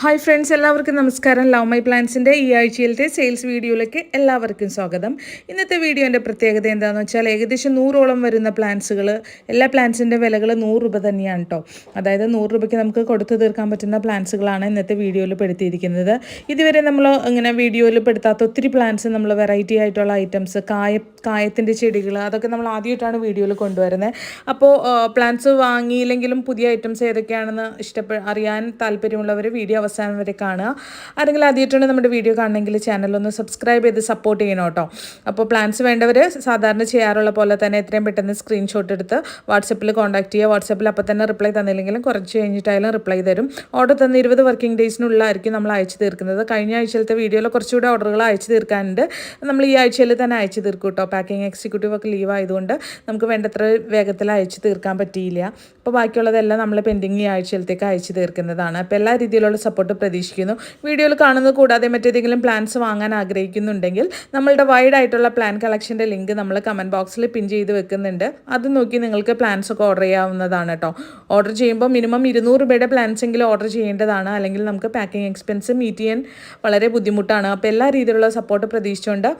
Hi friends എല്ലാവർക്കും നമസ്കാരം. Love my പ്ലാൻസിന്റെ ഈ ആഴ്ചയിലത്തെ സെയിൽസ് വീഡിയോയിലേക്ക് എല്ലാവർക്കും സ്വാഗതം. ഇന്നത്തെ വീഡിയോന്റെ പ്രത്യേകത എന്താണെന്ന് വെച്ചാൽ ഏകദേശം നൂറോളം വരുന്ന പ്ലാൻസുകൾ എല്ലാ പ്ലാൻസിന്റെ വിലകൾ നൂറ് രൂപ തന്നെയാണ് കേട്ടോ അതായത് നൂറ് രൂപയ്ക്ക് നമുക്ക് കൊടുത്തു തീർക്കാൻ പറ്റുന്ന പ്ലാൻസുകളാണ് ഇന്നത്തെ വീഡിയോയിൽ പെടുത്തിയിരിക്കുന്നത്. ഇതുവരെ നമ്മൾ ഇങ്ങനെ വീഡിയോയിൽ പെടുത്താത്ത ഒത്തിരി പ്ലാൻസ് നമ്മൾ വെറൈറ്റി ആയിട്ടുള്ള ഐറ്റംസ് കായ കായത്തിന്റെ ചെടികൾ അതൊക്കെ നമ്മൾ ആദ്യമായിട്ടാണ് വീഡിയോയിൽ കൊണ്ടുവരുന്നത് അപ്പോൾ പ്ലാൻസ് വാങ്ങിയില്ലെങ്കിലും പുതിയ ഐറ്റംസ് ഏതൊക്കെയാണെന്ന് ഇഷ്ടപ്പെ അറിയാൻ താല്പര്യമുള്ളവർ വീഡിയോ അവസാനം വരെ കാണുക. ആരെങ്കിലും ആദ്യമായിട്ടാണ് നമ്മുടെ വീഡിയോ കാണണമെങ്കിൽ ചാനലൊന്ന് സബ്സ്ക്രൈബ് ചെയ്ത് സപ്പോർട്ട് ചെയ്യണം കേട്ടോ. അപ്പോൾ പ്ലാൻസ് വേണ്ടവർ സാധാരണ ചെയ്യാറുള്ള പോലെ തന്നെ എത്രയും പെട്ടെന്ന് സ്ക്രീൻഷോട്ട് എടുത്ത് വാട്സപ്പിൽ കോൺടാക്ട് ചെയ്യുക. വാട്സപ്പിൽ അപ്പോൾ തന്നെ റിപ്ലൈ തന്നില്ലെങ്കിലും കുറച്ച് കഴിഞ്ഞിട്ടായാലും റിപ്ലൈ തരും. ഓർഡർ തന്ന ഇരുപത് വർക്കിംഗ് ഡേയ്സിനുള്ളിലായിരിക്കും നമ്മൾ അയച്ചു തീർക്കുന്നത്. കഴിഞ്ഞ ആഴ്ചയിലത്തെ വീഡിയോയിൽ കുറച്ചുകൂടെ ഓർഡറുകൾ അയച്ചു തീർക്കാനുണ്ട്. നമ്മൾ ഈ ആഴ്ചയിൽ തന്നെ അയച്ചു തീർക്കും കേട്ടോ. പാക്കിംഗ് എക്സിക്യൂട്ടീവ് ഒക്കെ ലീവ് ആയതുകൊണ്ട് നമുക്ക് വേണ്ടത്ര വേഗത്തിൽ അയച്ചു തീർക്കാൻ പറ്റിയില്ല. അപ്പോൾ ബാക്കിയുള്ളതെല്ലാം നമ്മൾ പെൻഡിങ് ഈ ആഴ്ചയിലത്തേക്ക് അയച്ചു തീർക്കുന്നതാണ്. അപ്പോൾ എല്ലാ രീതിയിലുള്ള സപ്പോർട്ട് പ്രതീക്ഷിക്കുന്നു. വീഡിയോയിൽ കാണുന്നത് കൂടാതെ മറ്റേതെങ്കിലും പ്ലാൻസ് വാങ്ങാൻ ആഗ്രഹിക്കുന്നുണ്ടെങ്കിൽ നമ്മളുടെ വൈഡ് ആയിട്ടുള്ള പ്ലാൻ കളക്ഷന്റെ ലിങ്ക് നമ്മൾ കമന്റ് ബോക്സിൽ പിൻ ചെയ്ത് വെക്കുന്നുണ്ട്. അത് നോക്കി നിങ്ങൾക്ക് പ്ലാൻസ് ഒക്കെ ഓർഡർ ചെയ്യാവുന്നതാണ് കേട്ടോ ഓർഡർ ചെയ്യുമ്പോൾ മിനിമം ഇരുന്നൂറ് രൂപയുടെ പ്ലാൻസ് എങ്കിലും ഓർഡർ ചെയ്യേണ്ടതാണ്. അല്ലെങ്കിൽ നമുക്ക് പാക്കിംഗ് എക്സ്പെൻസ് മീറ്റ് ചെയ്യാൻ വളരെ ബുദ്ധിമുട്ടാണ്. അപ്പോൾ എല്ലാ രീതിയിലുള്ള സപ്പോർട്ട് പ്രതീക്ഷിച്ചുകൊണ്ട്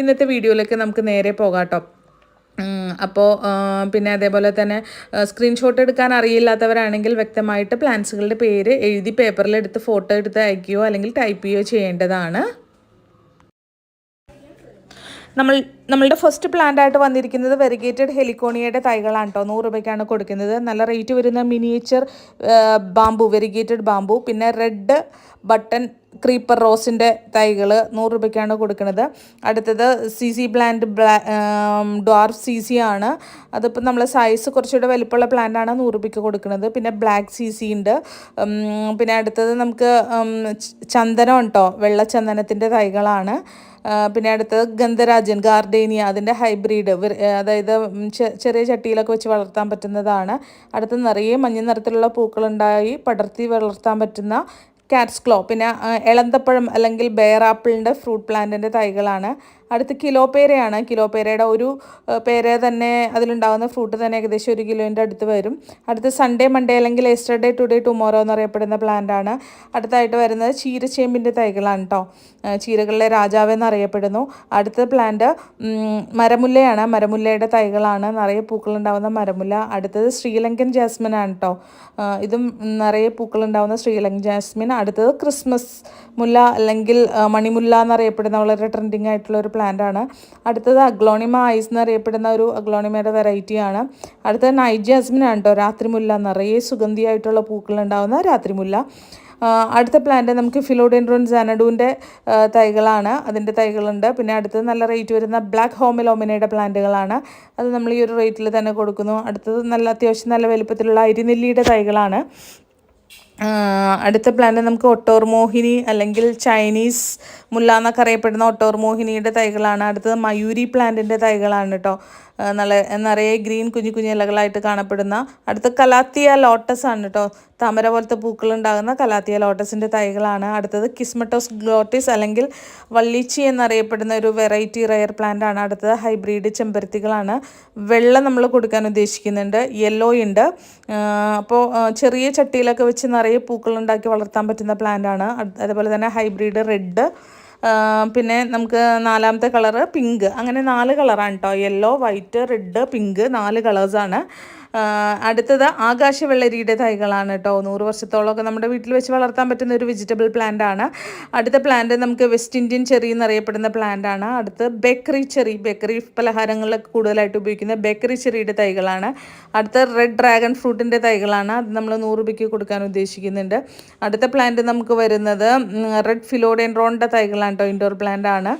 ഇന്നത്തെ വീഡിയോയിലേക്ക് നമുക്ക് നേരെ പോകാം കേട്ടോ അപ്പോൾ പിന്നെ അതേപോലെ തന്നെ സ്ക്രീൻഷോട്ട് എടുക്കാൻ അറിയില്ലാത്തവരാണെങ്കിൽ വ്യക്തമായിട്ട് പ്ലാൻസുകളുടെ പേര് എഴുതി പേപ്പറിൽ എടുത്ത് ഫോട്ടോ എടുത്ത് അയക്കുകയോ അല്ലെങ്കിൽ ടൈപ്പ് ചെയ്യുകയോ ചെയ്യേണ്ടതാണ്. നമ്മൾ നമ്മളുടെ ഫസ്റ്റ് പ്ലാന്റ് ആയിട്ട് വന്നിരിക്കുന്നത് വെരിഗേറ്റഡ് ഹെലിക്കോണിയയുടെ തൈകളാണ് കേട്ടോ നൂറ് രൂപയ്ക്കാണ് കൊടുക്കുന്നത്. നല്ല റേറ്റ് വരുന്ന മിനിയേച്ചർ ബാമ്പു വെരിഗേറ്റഡ് ബാമ്പു പിന്നെ റെഡ് ബട്ടൺ ക്രീപ്പർ റോസിന്റെ തൈകൾ നൂറ് രൂപയ്ക്കാണ് കൊടുക്കുന്നത്. അടുത്തത് സി സി പ്ലാന്റ് ബ്ലാ ഡ്വാർഫ് സി സി ആണ്. അതിപ്പോൾ നമ്മൾ സൈസ് കുറച്ചുകൂടെ വലിപ്പമുള്ള പ്ലാന്റാണ് നൂറ് രൂപയ്ക്ക് കൊടുക്കുന്നത്. പിന്നെ ബ്ലാക്ക് സി സി ഉണ്ട്. പിന്നെ അടുത്തത് നമുക്ക് ചന്ദനം ഉണ്ടോ വെള്ളച്ചന്ദനത്തിന്റെ തൈകളാണ്. പിന്നെ അടുത്തത് ഗന്ധരാജൻ ഗാർഡേനിയ അതിന്റെ ഹൈബ്രിഡ് അതായത് ചെറിയ ചട്ടിയിലൊക്കെ വെച്ച് വളർത്താൻ പറ്റുന്നതാണ്. അടുത്ത് നിറയെ മഞ്ഞ നിറത്തിലുള്ള പൂക്കളുണ്ടായി പടർത്തി വളർത്താൻ പറ്റുന്ന കാറ്റ്സ് ക്ലോ പിന്നെ ഇളന്തപ്പഴം അല്ലെങ്കിൽ ബെയർ ആപ്പിളിന്റെ ഫ്രൂട്ട് പ്ലാന്റിന്റെ തൈകളാണ് അടുത്ത് കിലോ പേരയാണ്. കിലോ പേരയുടെ ഒരു പേര തന്നെ അതിലുണ്ടാകുന്ന ഫ്രൂട്ട് തന്നെ ഏകദേശം ഒരു കിലോന്റെ അടുത്ത് വരും. അടുത്ത് സൺഡേ മൺഡേ അല്ലെങ്കിൽ എസ്റ്റർഡേ ടുഡേ ടുമോറോ എന്നറിയപ്പെടുന്ന പ്ലാന്റ് ആണ്. അടുത്തായിട്ട് വരുന്നത് ചീരച്ചേമ്പിന്റെ തൈകളാണ് കേട്ടോ ചീരകളിലെ രാജാവ് എന്നറിയപ്പെടുന്നു. അടുത്ത പ്ലാന്റ് മരമുല്ലയാണ്. മരമുല്ലയുടെ തൈകളാണ്. നിറയെ പൂക്കളുണ്ടാകുന്ന മരമുല്ല. അടുത്തത് ശ്രീലങ്കൻ ജാസ്മിൻ ആണ് കേട്ടോ ഇതും നിറയെ പൂക്കളുണ്ടാകുന്ന ശ്രീലങ്കൻ ജാസ്മിൻ. അടുത്തത് ക്രിസ്മസ് മുല്ല അല്ലെങ്കിൽ മണിമുല്ല എന്നറിയപ്പെടുന്ന വളരെ ട്രെൻഡിങ് ആയിട്ടുള്ള ഒരു പ്ലാന്റ് ആണ്. അടുത്തത് അഗ്ലോണിമ ഐസ് എന്നറിയപ്പെടുന്ന ഒരു അഗ്ലോണിമയുടെ വെറൈറ്റിയാണ് അടുത്തത് നൈറ്റ് ജാസ്മിൻ ആണ് കേട്ടോ രാത്രിമുല്ല നിറയെ സുഗന്ധിയായിട്ടുള്ള പൂക്കളുണ്ടാവുന്ന രാത്രിമുല്ല. അടുത്ത പ്ലാന്റ് നമുക്ക് ഫിലോഡെൻഡ്രോൺ സാനഡൂന്റെ തൈകളാണ്. അതിന്റെ തൈകളുണ്ട്. പിന്നെ അടുത്തത് നല്ല റേറ്റ് വരുന്ന ബ്ലാക്ക് ഹോമിലോമിനയുടെ പ്ലാന്റുകളാണ് അത് നമ്മൾ ഈ ഒരു റേറ്റിൽ തന്നെ കൊടുക്കുന്നു. അടുത്തത് നല്ല അത്യാവശ്യം നല്ല വലുപ്പത്തിലുള്ള അരിനെല്ലിയുടെ തൈകളാണ്. അടുത്ത പ്ലാന്റ് നമുക്ക് ഒട്ടോർ മോഹിനി അല്ലെങ്കിൽ ചൈനീസ് മുല്ല എന്നൊക്കെ അറിയപ്പെടുന്ന ഒട്ടോർ മോഹിനിയുടെ തൈകളാണ്. അടുത്തത് മയൂരി പ്ലാന്റിന്റെ തൈകളാണ് കേട്ടോ നല്ല നിറയെ ഗ്രീൻ കുഞ്ഞു കുഞ്ഞു ഇലകളായിട്ട് കാണപ്പെടുന്ന അടുത്ത കലാത്തിയ ലോട്ടസ് ആണ് കേട്ടോ. താമര പോലത്തെ പൂക്കൾ ഉണ്ടാകുന്ന കലാത്തിയ ലോട്ടസിന്റെ തൈകളാണ്. അടുത്തത് കിസ്മറ്റോസ് ഗ്ലോട്ടിസ് അല്ലെങ്കിൽ വള്ളിച്ചി എന്നറിയപ്പെടുന്ന ഒരു വെറൈറ്റി റയർ പ്ലാന്റ് ആണ്. അടുത്തത് ഹൈബ്രിഡ് ചെമ്പരത്തികളാണ്. വെള്ളം നമ്മൾ കൊടുക്കാൻ ഉദ്ദേശിക്കുന്നുണ്ട്. യെല്ലോ ഉണ്ട്. അപ്പോൾ ചെറിയ ചട്ടിയിലൊക്കെ വെച്ച് നിറയെ പൂക്കൾ ഉണ്ടാക്കി വളർത്താൻ പറ്റുന്ന പ്ലാന്റ് ആണ്. അതുപോലെ തന്നെ ഹൈബ്രിഡ് റെഡ്. പിന്നെ നമുക്ക് നാലാമത്തെ കളറ് പിങ്ക്. അങ്ങനെ നാല് കളറാണ് കേട്ടോ യെല്ലോ വൈറ്റ് റെഡ് പിങ്ക് നാല് കളേഴ്സാണ്. അടുത്തത് ആകാശ വെള്ളരിയുടെ തൈകളാണ് കേട്ടോ. നൂറ് വർഷത്തോളമൊക്കെ നമ്മുടെ വീട്ടിൽ വെച്ച് വളർത്താൻ പറ്റുന്ന ഒരു വെജിറ്റബിൾ പ്ലാന്റ് ആണ്. അടുത്ത പ്ലാന്റ് നമുക്ക് വെസ്റ്റ് ഇന്ത്യൻ ചെറി എന്നറിയപ്പെടുന്ന പ്ലാന്റ് ആണ്. അടുത്ത് ബേക്കറി ചെറി ബേക്കറി പലഹാരങ്ങളിലൊക്കെ കൂടുതലായിട്ട് ഉപയോഗിക്കുന്ന ബേക്കറി ചെറിയുടെ തൈകളാണ്. അടുത്ത റെഡ് ഡ്രാഗൺ ഫ്രൂട്ടിന്റെ തൈകളാണ്. അത് നമ്മൾ നൂറ് രൂപയ്ക്ക് കൊടുക്കാൻ ഉദ്ദേശിക്കുന്നുണ്ട്. അടുത്ത പ്ലാന്റ് നമുക്ക് വരുന്നത് റെഡ് ഫിലോഡെൻഡ്രോണിന്റെ തൈകളാണ് കേട്ടോ ഇൻഡോർ പ്ലാന്റ് ആണ്.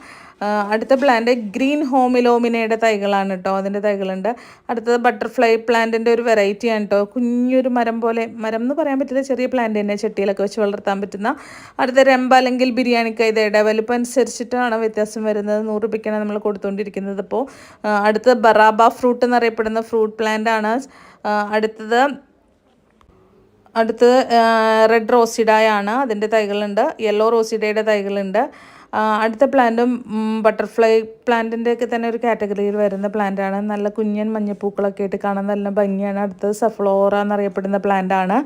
അടുത്ത പ്ലാന്റ് ഗ്രീൻ ഹോമിലോമിനയുടെ തൈകളാണ് കേട്ടോ അതിന്റെ തൈകളുണ്ട്. അടുത്തത് ബട്ടർഫ്ലൈ പ്ലാന്റിന്റെ ഒരു വെറൈറ്റിയാണ് കേട്ടോ കുഞ്ഞൊരു മരം പോലെ മരം എന്ന് പറയാൻ പറ്റില്ല ചെറിയ പ്ലാന്റ് തന്നെ ചട്ടിയിലൊക്കെ വെച്ച് വളർത്താൻ പറ്റുന്ന. അടുത്ത രമ്പ അല്ലെങ്കിൽ ബിരിയാണി കൈതയുടെ വലുപ്പം അനുസരിച്ചിട്ടാണ് വ്യത്യാസം വരുന്നത്. നൂറ് രൂപയ്ക്കാണ് നമ്മൾ കൊടുത്തുകൊണ്ടിരിക്കുന്നത് ഇപ്പോൾ അടുത്തത് ബറാബ ഫ്രൂട്ട് എന്നറിയപ്പെടുന്ന ഫ്രൂട്ട് പ്ലാന്റ് ആണ്. അടുത്തത് അടുത്തത് റെഡ് റോസിഡായാണ് അതിന്റെ തൈകളുണ്ട്. യെല്ലോ റോസിഡയുടെ തൈകളുണ്ട്. അടുത്ത പ്ലാന്റും ബട്ടർഫ്ലൈ പ്ലാന്റിന്റെ ഒക്കെ തന്നെ ഒരു കാറ്റഗറിയിൽ വരുന്ന പ്ലാന്റാണ് നല്ല കുഞ്ഞൻ മഞ്ഞപ്പൂക്കളൊക്കെ ആയിട്ട് കാണാൻ നല്ല ഭംഗിയാണ്. അടുത്തത് സഫ്ലോറ എന്നറിയപ്പെടുന്ന പ്ലാന്റാണ്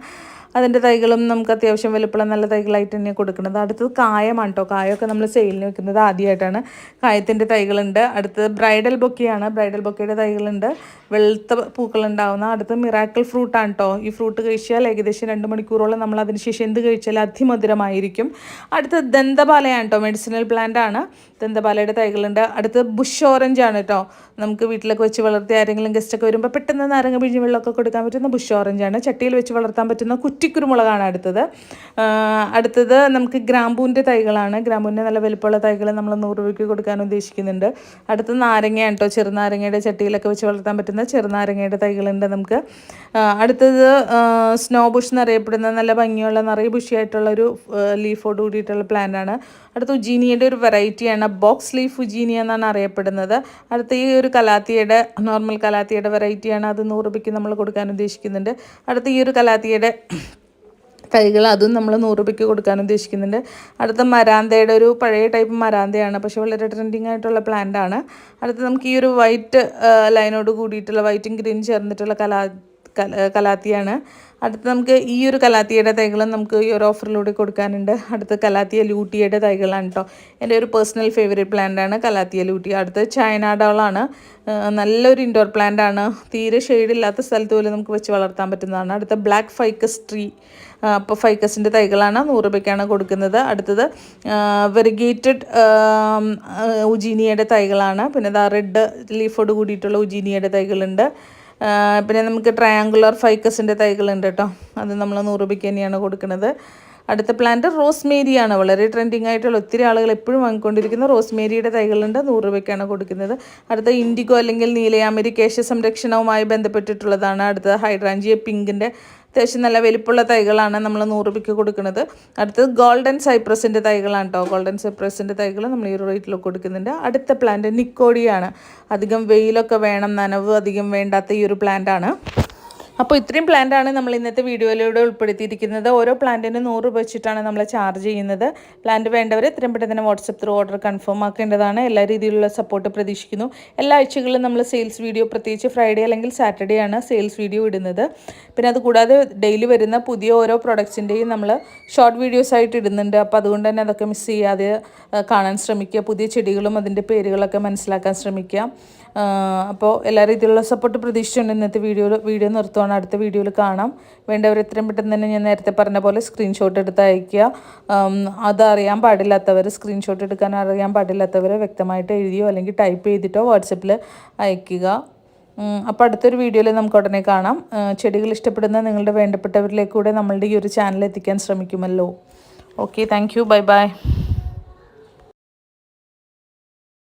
അതിന്റെ തൈകളും നമുക്ക് അത്യാവശ്യം വലുപ്പമുള്ള നല്ല തൈകളായിട്ട് തന്നെ കൊടുക്കുന്നത്. അടുത്തത് കായമാണ് കേട്ടോ കായമൊക്കെ നമ്മൾ സെയിലിന് വെക്കുന്നത് ആദ്യമായിട്ടാണ് കായത്തിന്റെ തൈകളുണ്ട്. അടുത്തത് ബ്രൈഡൽ ബൊക്കെയാണ്. ബ്രൈഡൽ ബൊക്കയുടെ തൈകളുണ്ട്. വെളുത്ത പൂക്കളുണ്ടാവുന്ന അടുത്ത് മിറാക്കിൾ ഫ്രൂട്ടാണ് കേട്ടോ ഈ ഫ്രൂട്ട് കഴിച്ചാൽ ഏകദേശം രണ്ട് മണിക്കൂറോളം നമ്മൾ അതിന് ശേഷം എന്ത് കഴിച്ചാൽ അതിമധുരമായിരിക്കും. അടുത്ത് ദന്തപാലയാണ് കേട്ടോ മെഡിസിനൽ പ്ലാന്റ് ആണ്. ദന്തപാലയുടെ തൈകളുണ്ട്. അടുത്ത് ബുഷ് ഓറഞ്ച് ആണ് കേട്ടോ നമുക്ക് വീട്ടിലൊക്കെ വെച്ച് വളർത്തി ആരെങ്കിലും ഗസ്റ്റൊക്കെ വരുമ്പോൾ പെട്ടെന്ന് നാരങ്ങ പിഴിഞ്ഞ് വെള്ളമൊക്കെ കൊടുക്കാൻ പറ്റുന്ന ബുഷ് ആണ്. ചട്ടിയിൽ വെച്ച് വളർത്താൻ പറ്റുന്ന കുറ്റിക്കുരുമുളകാണ് അടുത്തത്. അടുത്തത് നമുക്ക് ഗ്രാമ്പൂവിന്റെ തൈകളാണ്. ഗ്രാമ്പൂവിന്റെ നല്ല വലുപ്പമുള്ള തൈകൾ നമ്മൾ നൂറ് രൂപയ്ക്ക് കൊടുക്കാൻ ഉദ്ദേശിക്കുന്നുണ്ട്. അടുത്തത് നാരങ്ങയാണ് കേട്ടോ ചെറുനാരങ്ങയുടെ ചട്ടിയിലൊക്കെ വെച്ച് വളർത്താൻ പറ്റുന്ന ചെറുനാരങ്ങയുടെ തൈകളുണ്ട് നമുക്ക്. അടുത്തത് സ്നോ ബുഷ് എന്നറിയപ്പെടുന്ന നല്ല ഭംഗിയുള്ള നിറയെ ബുഷിയായിട്ടുള്ള ഒരു ലീഫോട് കൂടിയിട്ടുള്ള പ്ലാന്റാണ് അടുത്ത ഉജീനിയുടെ ഒരു വെറൈറ്റിയാണ് ബോക്സ് ലീഫ് ഉജീനിയ എന്നാണ് അറിയപ്പെടുന്നത്. അടുത്ത ഈ ഒരു കലാത്തിയുടെ നോർമൽ കലാത്തിയുടെ വെറൈറ്റിയാണ് അത് നൂറ് രൂപയ്ക്ക് നമ്മൾ കൊടുക്കാൻ ഉദ്ദേശിക്കുന്നുണ്ട്. അടുത്ത ഈ ഒരു കലാത്തിയുടെ തൈകൾ അതും നമ്മൾ നൂറ് രൂപയ്ക്ക് കൊടുക്കാൻ ഉദ്ദേശിക്കുന്നുണ്ട്. അടുത്ത മരാന്തയുടെ ഒരു പഴയ ടൈപ്പ് മരാന്തയാണ് പക്ഷെ വളരെ ട്രെൻഡിങ് ആയിട്ടുള്ള പ്ലാന്റ് ആണ്. അടുത്ത നമുക്ക് ഈ ഒരു വൈറ്റ് ലൈനോട് കൂടിയിട്ടുള്ള വൈറ്റും ഗ്രീൻ ചേർന്നിട്ടുള്ള കലാ കല- കലാത്തിയാണ്. അടുത്ത് നമുക്ക് ഈ ഒരു കലാത്തിയുടെ തൈകളും നമുക്ക് ഈ ഒരു ഓഫറിലൂടെ കൊടുക്കാനുണ്ട്. അടുത്ത് കലാത്തിയ ലൂട്ടിയുടെ തൈകളാണ് കേട്ടോ എന്റെ ഒരു പേഴ്സണൽ ഫേവറേറ്റ് പ്ലാന്റ് ആണ് കലാത്തിയ ലൂട്ടി. അടുത്ത് ചൈനാഡോളാണ് നല്ലൊരു ഇൻഡോർ പ്ലാന്റ് ആണ്. തീരെ ഷെയ്ഡില്ലാത്ത സ്ഥലത്ത് പോലും നമുക്ക് വെച്ച് വളർത്താൻ പറ്റുന്നതാണ്. അടുത്ത ബ്ലാക്ക് ഫൈക്കസ് ട്രീ അപ്പോൾ ഫൈക്കസിന്റെ തൈകളാണ് നൂറ് രൂപയ്ക്കാണ് കൊടുക്കുന്നത്. അടുത്തത് വെറിഗേറ്റഡ് ഉജീനിയയുടെ തൈകളാണ്. പിന്നെ ഇതാ റെഡ് ലീഫോട് കൂടിയിട്ടുള്ള ഉജീനിയയുടെ തൈകളുണ്ട്. പിന്നെ നമുക്ക് ട്രയാങ്കുലർ ഫൈക്കസിന്റെ തൈകളുണ്ട് കേട്ടോ. അത് നമ്മൾ നൂറ് രൂപയ്ക്ക് തന്നെയാണ് കൊടുക്കുന്നത്. അടുത്ത പ്ലാന്റ് റോസ്മേരിയാണ് വളരെ ട്രെൻഡിങ് ആയിട്ടുള്ള ഒത്തിരി ആളുകൾ എപ്പോഴും വാങ്ങിക്കൊണ്ടിരിക്കുന്ന റോസ്മേരിയുടെ തൈകളുണ്ട്. നൂറ് രൂപയ്ക്കാണ് കൊടുക്കുന്നത്. അടുത്ത ഇൻഡിഗോ അല്ലെങ്കിൽ നീലയാമരി കേശ സംരക്ഷണവുമായി ബന്ധപ്പെട്ടിട്ടുള്ളതാണ്. അടുത്ത ഹൈഡ്രാഞ്ചിയ പിങ്കിന്റെ അത്യാവശ്യം നല്ല വലിപ്പമുള്ള തൈകളാണ് നമ്മൾ നൂറ് രൂപയ്ക്ക് കൊടുക്കുന്നത്. അടുത്തത് ഗോൾഡൻ സൈപ്രസിന്റെ തൈകളാണ് കേട്ടോ ഗോൾഡൻ സൈപ്രസിന്റെ തൈകൾ നമ്മൾ ഈ റേറ്റിൽ കൊടുക്കുന്നുണ്ട്. അടുത്ത പ്ലാന്റ് നിക്കോടിയാണ് അധികം വെയിലൊക്കെ വേണം നനവ് അധികം വേണ്ടാത്ത ഈ ഒരു പ്ലാന്റാണ് അപ്പോൾ ഇത്രയും പ്ലാന്റാണ് നമ്മൾ ഇന്നത്തെ വീഡിയോയിലൂടെ ഉൾപ്പെടുത്തിയിരിക്കുന്നത്. ഓരോ പ്ലാന്റിന് നൂറ് രൂപ വെച്ചിട്ടാണ് നമ്മൾ ചാർജ് ചെയ്യുന്നത്. പ്ലാന്റ് വേണ്ടവർ എത്രയും പെട്ടെന്ന് തന്നെ വാട്സപ്പ് ത്രൂ ഓർഡർ കൺഫേം ആക്കേണ്ടതാണ്. എല്ലാ രീതിയിലുള്ള സപ്പോർട്ട് പ്രതീക്ഷിക്കുന്നു. എല്ലാ ആഴ്ചകളിലും നമ്മൾ സെയിൽസ് വീഡിയോ പ്രത്യേകിച്ച് ഫ്രൈഡേ അല്ലെങ്കിൽ സാറ്റർഡേ ആണ് സെയിൽസ് വീഡിയോ ഇടുന്നത്. പിന്നെ അതുകൂടാതെ ഡെയിലി വരുന്ന പുതിയ ഓരോ പ്രൊഡക്ട്സിന്റെയും നമ്മൾ ഷോർട്ട് വീഡിയോസ് ആയിട്ട് ഇടുന്നുണ്ട്. അപ്പോൾ അതുകൊണ്ട് തന്നെ അതൊക്കെ മിസ് ചെയ്യാതെ കാണാൻ ശ്രമിക്കുക. പുതിയ ചെടികളും അതിന്റെ പേരുകളൊക്കെ മനസ്സിലാക്കാൻ ശ്രമിക്കുക. അപ്പോൾ എല്ലാ രീതിയിലുള്ള സപ്പോർട്ട് പ്രതീക്ഷിച്ചുകൊണ്ട് ഇന്നത്തെ വീഡിയോ വീഡിയോ നിർത്തുവാണ്. അടുത്ത വീഡിയോയിൽ കാണാം. വേണ്ടവർ എത്രയും പെട്ടെന്ന് തന്നെ ഞാൻ നേരത്തെ പറഞ്ഞ പോലെ സ്ക്രീൻഷോട്ട് എടുത്ത് അയയ്ക്കുക. അതറിയാൻ പാടില്ലാത്തവർ സ്ക്രീൻഷോട്ട് എടുക്കാൻ അറിയാൻ പാടില്ലാത്തവർ വ്യക്തമായിട്ട് എഴുതിയോ അല്ലെങ്കിൽ ടൈപ്പ് ചെയ്തിട്ടോ വാട്സപ്പിൽ അയക്കുക അപ്പോൾ അടുത്തൊരു വീഡിയോയിൽ നമുക്ക് ഉടനെ കാണാം. ചെടികൾ ഇഷ്ടപ്പെടുന്ന നിങ്ങളുടെ വേണ്ടപ്പെട്ടവരിലേക്കൂടെ നമ്മളുടെ ഈ ഒരു ചാനൽ എത്തിക്കാൻ ശ്രമിക്കുമല്ലോ. Okay thank you bye bye